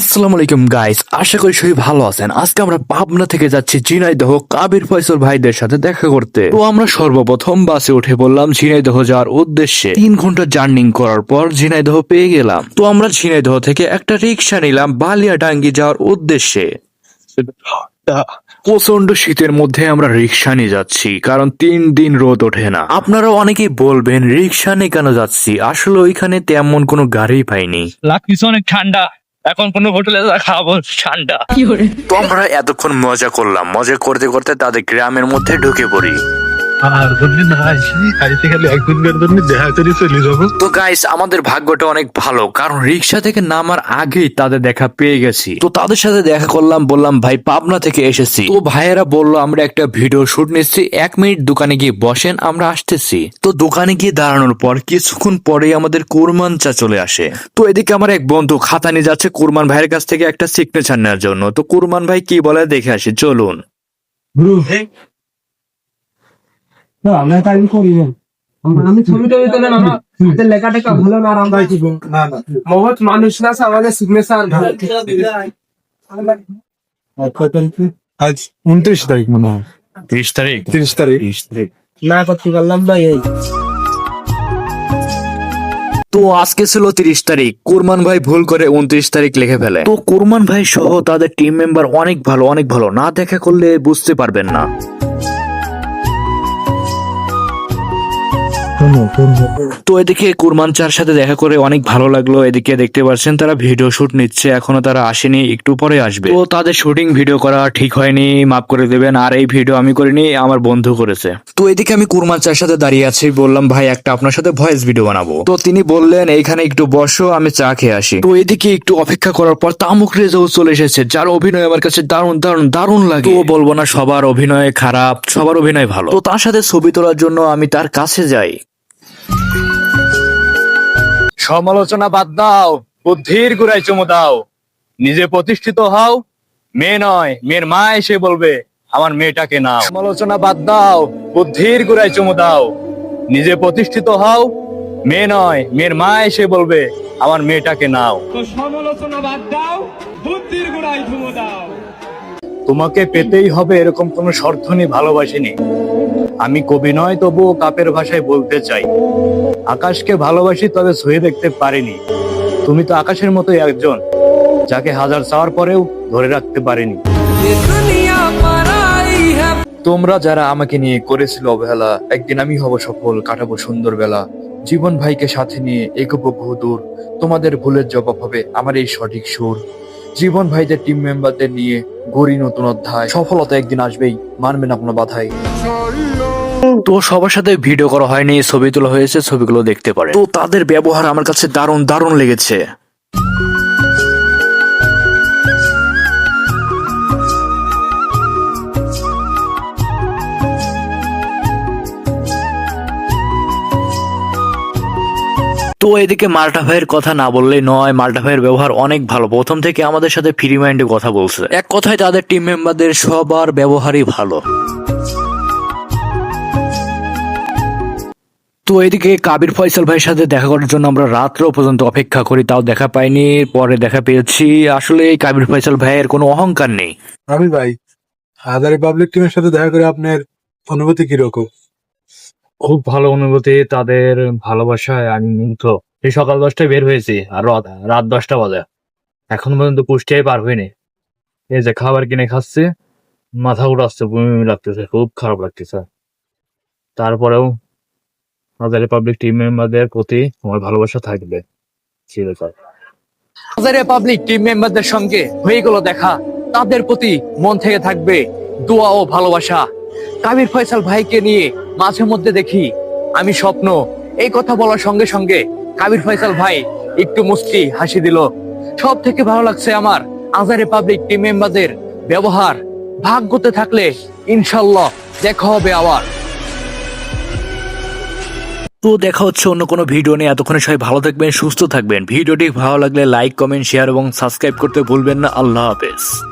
আসসালামু আলাইকুম গাইস আশা করি সবাই ভালো আছেন। আজকে আমরা পাবনা থেকে যাচ্ছি ঝিনাইদহ কাবির ফয়সল ভাইদের সাথে দেখা করতে। তো আমরা সর্বপ্রথম বাসে উঠে বললাম ঝিনাইদহ যাওয়ার উদ্দেশ্যে। তিন ঘণ্টা জার্নিং করার পর ঝিনাইদহ পেয়ে গেলাম। তো আমরা ঝিনাইদহ থেকে একটা রিক্সা নিলাম বালিয়াডাঙ্গি যাওয়ার উদ্দেশ্যে। প্রচণ্ড শীতের মধ্যে আমরা রিক্সা নিয়ে যাচ্ছি, কারণ তিন দিন রোদ ওঠে না। আপনারা অনেকেই বলবেন রিক্সা নিয়ে কেন যাচ্ছি? আসলে ওইখানে তেমন কোনো গাড়ি পাইনি। লাগতেছে অনেক ঠান্ডা। এখন কোনো হোটেলে খাব ঠান্ডা। তো আমরা এতক্ষণ মজা করলাম। মজা করতে করতে তাদের গ্রামের মধ্যে ঢুকে পড়ি। আর যদি না আসি খাইতে খালি একদিনকার জন্য দেখা করে চলে যাব। তো গাইস আমাদের ভাগ্যটা অনেক ভালো কারণ রিক্সা থেকে নামার আগেই তাদের দেখা পেয়ে গেছি। তো তাদের সাথে দেখা করলাম বললাম ভাই পাবনা থেকে এসেছি। তো ভাইয়েরা বলল আমরা একটা ভিডিও শুট নিচ্ছি এক মিনিট দোকানে গিয়ে বসেন আমরা আসতেছি। তো দোকানে গিয়ে দাঁড়ানোর পর কিছুক্ষণ পরেই আমাদের কোরমান চা চলে আসে। তো এদিকে আমার এক বন্ধু খাতা নিয়ে যাচ্ছে কুরমান ভাইয়ের কাছ থেকে একটা সিগনেচার নেওয়ার জন্য। তো কুরমান ভাই কি বলে দেখে আসি চলুন। না আমরা কাজ করি না। আমি ছবি টবি তুলে না না লেখা টেখা ভালো না আমরা না না। মানুষ না আমাদের সিগনেচার আজ উনত্রিশ তারিখ মনে হয়। ত্রিশ তারিখ। তিরিশ তারিখ। না করতে পারলাম না এই। তো আজকে ছিল তিরিশ তারিখ। কুরমান ভাই ভুল করে উনত্রিশ তারিখ লিখে ফেলে। তো কুরমান ভাই সহ তাদের টিম মেম্বার অনেক ভালো অনেক ভালো। না দেখা করলে বুঝতে পারবেন না। তো এদিকে কুরমান চার সাথে দেখা করে অনেক ভালো লাগল। এদিকে দেখতে পাচ্ছেন, তারা ভিডিও শুট নিচ্ছে, এখনও তারা আসেনি, একটু পরে আসবে। তো তাদের শুটিং ভিডিও করা ঠিক হয়নি, মাফ করে দেবেন, আর এই ভিডিও আমি করিনি, আমার বন্ধু করেছে। তো এদিকে আমি কুরমান চার সাথে দাঁড়িয়ে আছি, বললাম, ভাই, একটা আপনার সাথে ভয়েস ভিডিও বানাবো। তো তিনি বললেন, এইখানে একটু বসো, আমি চা খেয়ে আসি। তো এদিকে একটু অপেক্ষা করার পর তামুক রেজাও চলে এসেছে, যার অভিনয় আমার কাছে দারুণ দারুণ দারুণ লাগে। তো বলব না, সবার অভিনয় খারাপ, সবার অভিনয় ভালো। তো তার সাথে ছবি তোলার জন্য আমি তার কাছে যাই। সমালোচনা বাদ দাও, বুদ্ধির গুড়াই চুমু দাও। নিজে প্রতিষ্ঠিত হও, মেয়ে নয়, মেয়ের মা এসে বলবে, আমার মেয়েটাকে নাও। সমালোচনা বাদ দাও, বুদ্ধির গুড়াই চুমু দাও। নিজে প্রতিষ্ঠিত হও, মেয়ে নয়, মেয়ের মা এসে বলবে, আমার মেয়েটাকে নাও। সমালোচনা বাদ দাও, বুদ্ধির গুড়াই ধুমো দাও। তোমাকে পেতেই হবে এরকম কোনো শর্ত ভালোবাসিনি। আমি কবি নয়, তবুও কাপের ভাষায় বলতে চাই। আকাশকে ভালোবাসি, তবে ছুঁয়ে দেখতে পারিনি। তুমি তো আকাশের মতোই একজন, যাকে হাজার চাওয়ার পরেও ধরে রাখতে পারিনি। তোমরা যারা আমাকে নিয়ে করেছিল অবহেলা, একদিন আমি হব সফল, কাটাবো সুন্দর বেলা। জীবন ভাইকে সাথে নিয়ে এগোবো বহুদূর। তোমাদের ভুলের জবাব হবে আমার এই সঠিক সুর। জীবন ভাইদের টিম মেম্বারদের নিয়ে গড়ি নতুন অধ্যায়। সফলতা একদিন আসবেই মানবে না কোনো বাধাই। তো সবার সাথে ভিডিও করা হয়নি ছবি তোলা হয়েছে ছবিগুলো দেখতে পারে তো তাদের ব্যবহার আমার কাছে দারুণ দারুণ লেগেছে। এদিকে মাল্টা ভাইয়ের কথা না বললেই নয়, মাল্টা ভাইয়ের ব্যবহার অনেক ভালো। প্রথম থেকে আমাদের সাথে ফ্রি মাইন্ডে কথা বলছে। এক কথায় তাদের টিম মেম্বারদের সবার ব্যবহারই ভালো। তো এদিকে কাবির ফয়সাল ভাইয়ের সাথে দেখা করার জন্য আমরা রাত্র পর্যন্ত অপেক্ষা করি, তাও দেখা পাইনি, পরে দেখা পেয়েছি। আসলে এই কাবির ফয়সাল ভাইয়ের কোনো অহংকার নেই। আমি ভাই হাজারি পাবলিক টিমের সাথে দেখা করে আপনার অনুভূতি কীরকম? খুব ভালো অনুভূতি, তাদের ভালোবাসায় আমি মুগ্ধ। এই সকাল দশটায় বের হয়েছি, আর রাত রাত দশটা বাজে। এখন পর্যন্ত কুষ্টিয়ায় পার হয়নি এই যে খাবার কিনে খাচ্ছে, মাথা উড়াচ্ছে বমি লাগতেছে, খুব খারাপ লাগতেছে। তারপরেও আমাদের পাবলিক টিম মেম্বারদের প্রতি আমার ভালোবাসা থাকবে, চিরকাল। আমাদের পাবলিক টিম মেম্বারদের সঙ্গে হয়ে গেল দেখা। তাদের প্রতি মন থেকে থাকবে দোয়া ও ভালোবাসা। কাবির ফয়সাল ভাইকে নিয়ে মাঝে মধ্যে দেখি আমি স্বপ্ন। এই কথা বলার সঙ্গে সঙ্গে কাবির ফয়সাল ভাই একটু মুস্কি হাসি দিল। সব থেকে ভালো লাগছে আমার আজারে পাবলিক টিম মেম্বারদের ব্যবহার। ভাগ্যতে থাকলে ইনশাল্লাহ দেখা হবে আবার। তো দেখা হচ্ছে অন্য কোনো ভিডিও নিয়ে। এতক্ষণে সবাই ভালো থাকবেন, সুস্থ থাকবেন। ভিডিওটি ভালো লাগলে লাইক কমেন্ট শেয়ার এবং সাবস্ক্রাইব করতে ভুলবেন না। আল্লাহ হাফেজ।